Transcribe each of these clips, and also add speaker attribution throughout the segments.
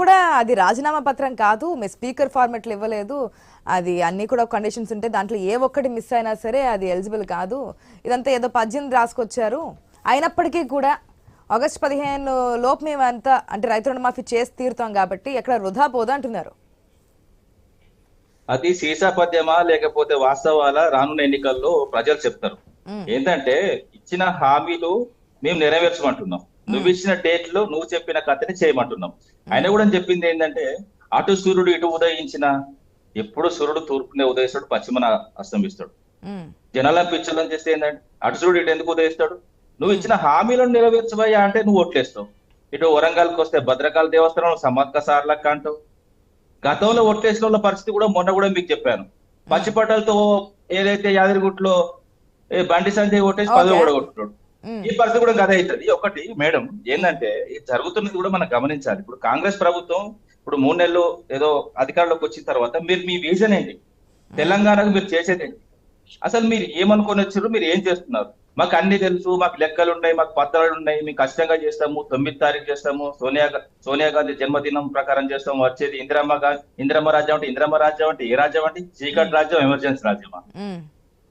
Speaker 1: కూడా అది రాజీనామా పత్రం కాదు మీ స్పీకర్ ఫార్మెట్లు ఇవ్వలేదు. అది అన్ని కూడా కండిషన్స్ ఉంటే దాంట్లో ఏ ఒక్కటి మిస్ అయినా సరే అది ఎలిజిబుల్ కాదు. ఇదంతా ఏదో పద్దెనిమిది రాసుకొచ్చారు. అయినప్పటికీ కూడా ఆగస్ట్ పదిహేను లోపు మేము అంతా అంటే రైతు రుణమాఫీ చేసి తీరుతాం కాబట్టి ఎక్కడ వృధా పోదు అంటున్నారు.
Speaker 2: అది సీసా పద్యమా లేకపోతే వాస్తవాల రానున్న ఎన్నికల్లో ప్రజలు చెప్తారు. ఏంటంటే ఇచ్చిన హామీలు మేము నెరవేర్చమంటున్నాం. నువ్వు ఇచ్చిన డేట్లో నువ్వు చెప్పిన కథని చేయమంటున్నాం. ఆయన కూడా చెప్పింది ఏంటంటే అటు సూర్యుడు ఇటు ఉదయించిన ఎప్పుడు సూర్యుడు తూర్పునే ఉదయిస్తాడు పశ్చిమన అస్తమిస్తాడు.
Speaker 1: ఉమ్,
Speaker 2: జనాలను పిచ్చలని చేస్తే ఏంటంటే అటు సూర్యుడు ఇటు ఎందుకు ఉదయిస్తాడు? నువ్వు ఇచ్చిన హామీలను నెరవేర్చబోయా అంటే నువ్వు ఓట్లేస్తావు ఇటు వరంగల్కి వస్తే భద్రకాళ దేవస్థానం సమ్మక్క సార్లక్క అంటావు. గతంలో ఓట్లేసిన వాళ్ళ పరిస్థితి కూడా మొన్న కూడా మీకు చెప్పాను. పచ్చిపట్టలతో ఏదైతే యాదగిరిగుట్లో ఏ బండి సంజయ్ ఓటేసి పదవి. కూడా కొట్టున్నాడు ఈ పరిస్థితి కూడా గదే అవుతుంది. ఒకటి మేడం ఏంటంటే ఇది జరుగుతున్నది కూడా మనం గమనించాలి. ఇప్పుడు కాంగ్రెస్ ప్రభుత్వం ఇప్పుడు మూడు నెలలు ఏదో అధికారంలోకి వచ్చిన తర్వాత మీరు మీ విజన్ ఏంటి? తెలంగాణకు మీరు చేసేది ఏంటి? అసలు మీరు ఏమనుకొని వచ్చారు మీరు ఏం చేస్తున్నారు? మాకు అన్ని తెలుసు మాకు లెక్కలు ఉన్నాయి మాకు పత్రాలు ఉన్నాయి మేము కష్టంగా చేస్తాము తొమ్మిది తారీఖు చేస్తాము సోనియా సోనియా గాంధీ జన్మదినం ప్రకారం చేస్తాము వచ్చేది ఇందిరమ్మ ఇందిరమ్మ రాజ్యం అంటే ఇందిరమ్మ రాజ్యం అంటే ఏ రాజ్యం అంటే చీకటి రాజ్యం ఎమర్జెన్సీ రాజ్యమా?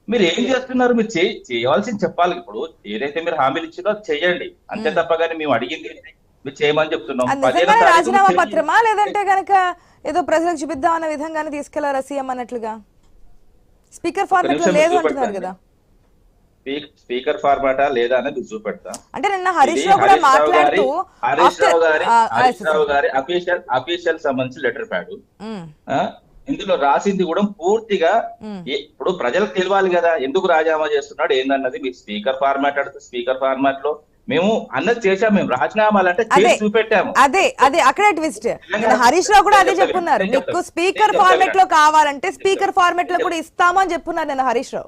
Speaker 2: మీరు ఏం చేస్తున్నారు? మీరు చేయ- చేయవలసింది చెప్పాలి. ఇప్పుడు ఏదైతే మీరు హామీలు ఇచ్చిందో చేయండి. అంతే తప్ప కానీ మేము అడిగింది? మీరు చేయమని చెప్తున్నాం.
Speaker 1: రాజీనామా పత్రమా? లేదంటే గనక ఏదో ప్రజలకు చూపిద్దాం అన్న విధంగానే తీసుకెళ్ళారా సీఎం అన్నట్లుగా? స్పీకర్
Speaker 2: ఫార్మెట్లో
Speaker 1: లేదు. అంటున్నారు కదా.
Speaker 2: స్పీక్- స్పీకర్ ఫార్మాటా లేదా అనేది చూపెడతా
Speaker 1: అంటే నిన్న హరీష్ రావు కూడా మాట్లాడుతూ
Speaker 2: హరీష్ రావు గారి హరీష్ రావు గారి అఫీషియల్ అఫీషియల్ సంబంధించి లెటర్ ప్యాడ్ ఇందులో రాసింది కూడా పూర్తిగా ఇప్పుడు ప్రజలకు తెలియాలి కదా ఎందుకు రాజీనామా చేస్తున్నాడు ఏందన్నది మీరు స్పీకర్ ఫార్మాట్ అడితే స్పీకర్ ఫార్మాట్లో మేము అన్నది చేశాం మేము రాజీనామాలు అంటే. చేసి చూపెట్టాము
Speaker 1: అదే అదే అక్కడే ట్విస్ట్ హరీష్ రావు కూడా అదే
Speaker 2: నేను
Speaker 1: చెప్పున్నారు
Speaker 2: చెప్తాను.
Speaker 1: మీకు
Speaker 2: నేను
Speaker 1: స్పీకర్. ఫార్మెట్లో కావాలంటే స్పీకర్ ఫార్మెట్లో కూడా ఇస్తామని చెప్పున్నారు నిన్న హరీష్ రావు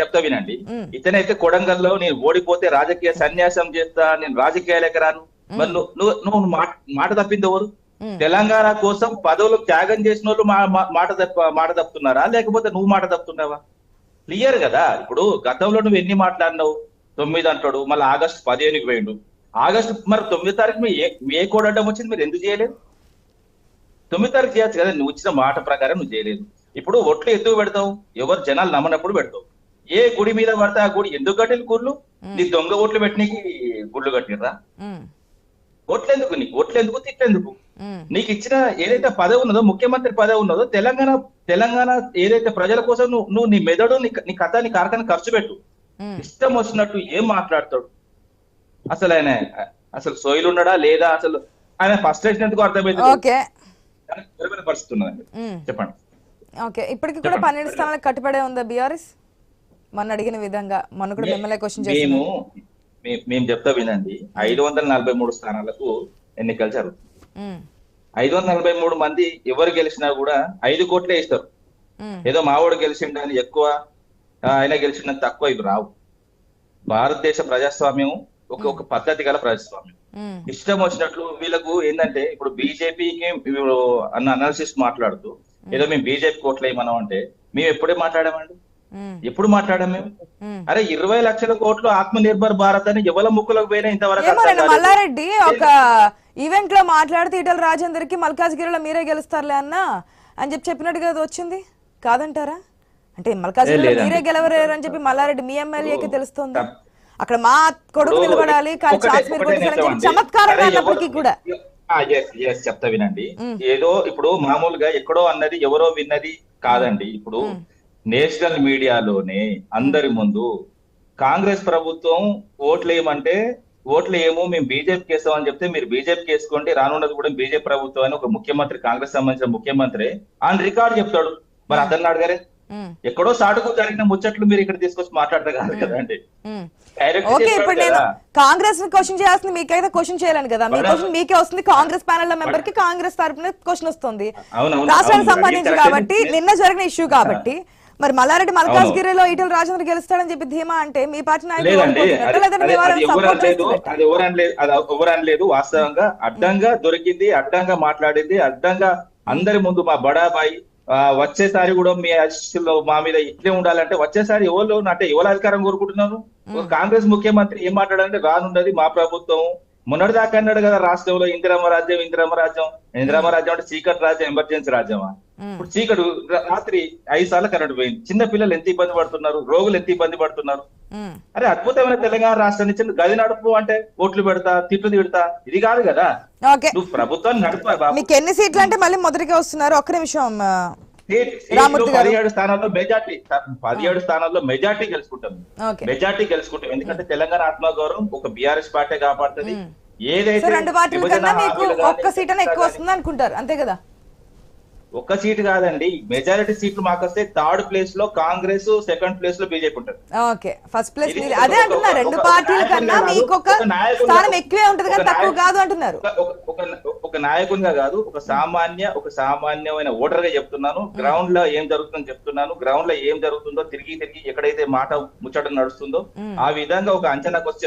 Speaker 2: చెప్తా వినండి. ఇతనైతే కొడంగల్లో నేను ఓడిపోతే రాజకీయ సన్యాసం చేస్తా నేను రాజకీయాలకు రాను మరి నువ్వు నువ్వు మాట మాట తప్పింది ఎవరు. తెలంగాణ కోసం పదవులు త్యాగం చేసిన వాళ్ళు మాట తప్ప మాట తప్పుతున్నారా? లేకపోతే నువ్వు మాట తప్పుతున్నావా? క్లియర్ కదా? ఇప్పుడు గతంలో నువ్వు ఎన్ని మాట్లాడినావు? తొమ్మిది అంటాడు మళ్ళీ ఆగస్టు పదిహేనుకి పోయిండు. ఆగస్టు మరి తొమ్మిది తారీఖు మీ ఏ- కోడ్ అడ్డం వచ్చింది? మీరు ఎందుకు చేయలేదు? తొమ్మిది తారీఖు చేయొచ్చు కదా? నువ్వు ఇచ్చిన మాట ప్రకారం నువ్వు చేయలేదు. ఇప్పుడు ఒట్లు ఎందుకు పెడతావు? ఎవరు జనాలు నమ్మనప్పుడు పెడతావు. ఏ గుడి మీద పడితే ఆ గుడి ఎందుకు కట్టిన గుళ్ళు? నీ దొంగ ఓట్లు పెట్టినకి గుళ్ళు కట్టిర్రా
Speaker 1: ఉమ్,
Speaker 2: ఓట్లు ఎందుకు నీకు? ఓట్లు ఎందుకు తిట్టెందుకు నీకు ఇచ్చిన ఏదైతే పదవి ఉన్నదో ముఖ్యమంత్రి పదవి ఉన్నదో తెలంగాణ తెలంగాణ ఏదైతే ప్రజల కోసం నువ్వు నువ్వు నీ మెదడు నీ కథ నీ కార్ఖాన ఖర్చు పెట్టు. ఇష్టం వచ్చినట్టు ఏం మాట్లాడతాడు? అసలు ఆయన అసలు సోయిలు ఉన్నాడా లేదా? అసలు ఆయన ఫస్ట్ ఎందుకు అర్థమైంది? చెప్పండి.
Speaker 1: ఓకే. ఇప్పటికి కూడా పన్నెండు స్థానాలకు కట్టుబడే ఉందా బీఆర్ఎస్? మొన్న అడిగిన విధంగా మొన్న కూడా మిమ్మల్ని క్వశ్చన్
Speaker 2: మేము చెప్తా వినండి. ఐదు వందల నలభై మూడు స్థానాలకు ఎన్నికలు జరుగుతుంది ఐదు వందల నలభై మూడు మంది ఎవరు గెలిచినా కూడా ఐదు కోట్లే ఇస్తారు. ఏదో మావోడు గెలిచిండని ఎక్కువ ఆయన గెలిచిండని తక్కువ ఇవి రావు. భారతదేశ ప్రజాస్వామ్యం ఒక ఒక పద్ధతి గల ప్రజాస్వామ్యం. ఇష్టం వచ్చినట్లు వీళ్ళకు ఏంటంటే ఇప్పుడు బీజేపీకి అన్న అనాలిసిస్ మాట్లాడుతూ ఏదో మేము బీజేపీ కోట్లు మనం అంటే మేము ఎప్పుడే మాట్లాడామండి? ఎప్పుడు మాట్లాడాం మేము. అరే ఇరవై లక్షల కోట్లు ఆత్మ నిర్భర్ భారత్ అని ఎవల ముక్కులకు పోయినా ఇంతవరకు.
Speaker 1: మల్లారెడ్డి ఒక ఈవెంట్లో మాట్లాడితే ఈటల రాజేందర్కి మల్కాజ్గిరిలో మీరే గెలుస్తారులే అన్న అని చెప్పి చెప్పినట్టుగా అది వచ్చింది? కాదంటారా? అంటే మల్కాజ్గిరిలో
Speaker 2: లేదండి.
Speaker 1: మీరే గెలవలేరు అని చెప్పి మల్లారెడ్డి మీ ఎమ్మెల్యేకి తెలుస్తుంది? అక్కడ మా కొడుకు నిలబడాలి కానీ ఛాన్స్ మీరు. చమత్కారంగా అన్నప్పటికీ కూడా.
Speaker 2: ఆ, yes, yes, చెప్తా వినండి. ఏదో ఇప్పుడు మామూలుగా ఎక్కడో అన్నది ఎవరో విన్నది కాదండి. ఇప్పుడు నేషనల్ మీడియాలోనే అందరి ముందు కాంగ్రెస్ ప్రభుత్వం ఓట్లు వేయమంటే ఓట్లు ఏమో మేము బీజేపీకి వేస్తామని చెప్తే మీరు బీజేపీకి వేసుకోండి రానున్నది కూడా బీజేపీ ప్రభుత్వం అని ఒక ముఖ్యమంత్రి కాంగ్రెస్ సంబంధించిన ముఖ్యమంత్రి ఆన్ రికార్డ్ చెప్తాడు. మరి అతన్ని అడగారే ఎక్కడో సాటుకు జరిగిన ముచ్చట్లు మీరు ఇక్కడ తీసుకొచ్చి మాట్లాడతారు కాదు కదండి
Speaker 1: ఓకే ఇప్పుడు నేను. కాంగ్రెస్ని క్వశ్చన్ చేయాల్సింది మీకైతే క్వశ్చన్ చేయాలని కదా. మీ. క్వశ్చన్ మీకే వస్తుంది. కాంగ్రెస్ ప్యానెల్ మెంబర్కి కాంగ్రెస్ తరపున క్వశ్చన్ వస్తుంది. రాష్ట్రానికి సంబంధించి కాబట్టి. నిన్న జరిగిన ఇష్యూ కాబట్టి మరి మల్లారెడ్డి మల్కాజ్గిరిలో ఈటల రాజేంద్ర గెలుస్తాడని చెప్పి ధీమా అంటే మీ పార్టీ నాయకులు
Speaker 2: వాస్తవంగా అడ్డంగా దొరికింది అడ్డంగా మాట్లాడింది అడ్డంగా అందరి ముందు మా బడాబాయి వచ్చేసారి కూడా మీ అసిస్టులు మా మీద ఇట్లే ఉండాలంటే వచ్చేసారి ఎవరు అంటే ఎవరు అధికారం కోరుకుంటున్నారు? ఒక కాంగ్రెస్ ముఖ్యమంత్రి ఏం మాట్లాడాలంటే రానున్నది మా ప్రభుత్వం. మొన్నటి దాకా అన్నాడు కదా రాష్ట్రంలో ఇందిరమ్మ రాజ్యం ఇందిరమ్మ రాజ్యం ఇందిరమ్మ రాజ్యం అంటే చీకటి రాజ్యం ఎమర్జెన్సీ రాజ్యమా. ఇప్పుడు చీకటి రా- రాత్రి ఐదు సార్లు కరెంట్ పోయింది. చిన్న పిల్లలు ఎంత ఇబ్బంది పడుతున్నారు? రోగులు ఎంత ఇబ్బంది పడుతున్నారు. అరే అద్భుతమైన తెలంగాణ రాష్ట్రం నుంచి గది నడుపు అంటే ఓట్లు పెడతా తిట్లు తిడతా ఇది కాదు కదా. నువ్వు ప్రభుత్వాన్ని నడుపా బాబు?
Speaker 1: మీకు ఎన్ని సీట్లు అంటే మళ్ళీ మొదటికే వస్తున్నారు. ఒక్క నిమిషం.
Speaker 2: పదిహేడు స్థానాల్లో మెజార్టీ పదిహేడు స్థానాల్లో మెజార్టీ గెలుచుకుంటాం. మెజార్టీ గెలుచుకుంటాం. ఎందుకంటే తెలంగాణ ఆత్మగౌరవం ఒక బీఆర్ఎస్ పార్టీ కాపాడుతుంది. ఏదైతే
Speaker 1: రెండు పార్టీల కన్నా మీకు ఒక్క సీట్ ఎక్కువ వస్తుంది అనుకుంటారు అంతే కదా?
Speaker 2: ఒక్క సీట్ కాదండి. మెజారిటీ సీట్లు మాకు వస్తే థర్డ్ ప్లేస్లో కాంగ్రెస్ సెకండ్ ప్లేస్లో బీజేపీ ఉంటుంది.
Speaker 1: ఓకే. ఫస్ట్ ప్లేస్ అదే అంటున్నారు. రెండు పార్టీల
Speaker 2: నాయకునిగా
Speaker 1: కన్నా
Speaker 2: కాదు,
Speaker 1: మీకు ఒక స్థానం ఎక్కువే ఉంటది కానీ తక్కువ కాదు అంటున్నారు.
Speaker 2: ఒక- నాయకునిగా కాదు ఒక సామాన్య ఒక సామాన్యమైన ఓటర్గా చెప్తున్నాను గ్రౌండ్లో ఏం జరుగుతుందో చెప్తున్నాను. గ్రౌండ్లో ఏం జరుగుతుందో తిరిగి తిరిగి ఎక్కడైతే మాట ముచ్చట నడుస్తుందో. ఆ విధంగా ఒక అంచనాకు వచ్చి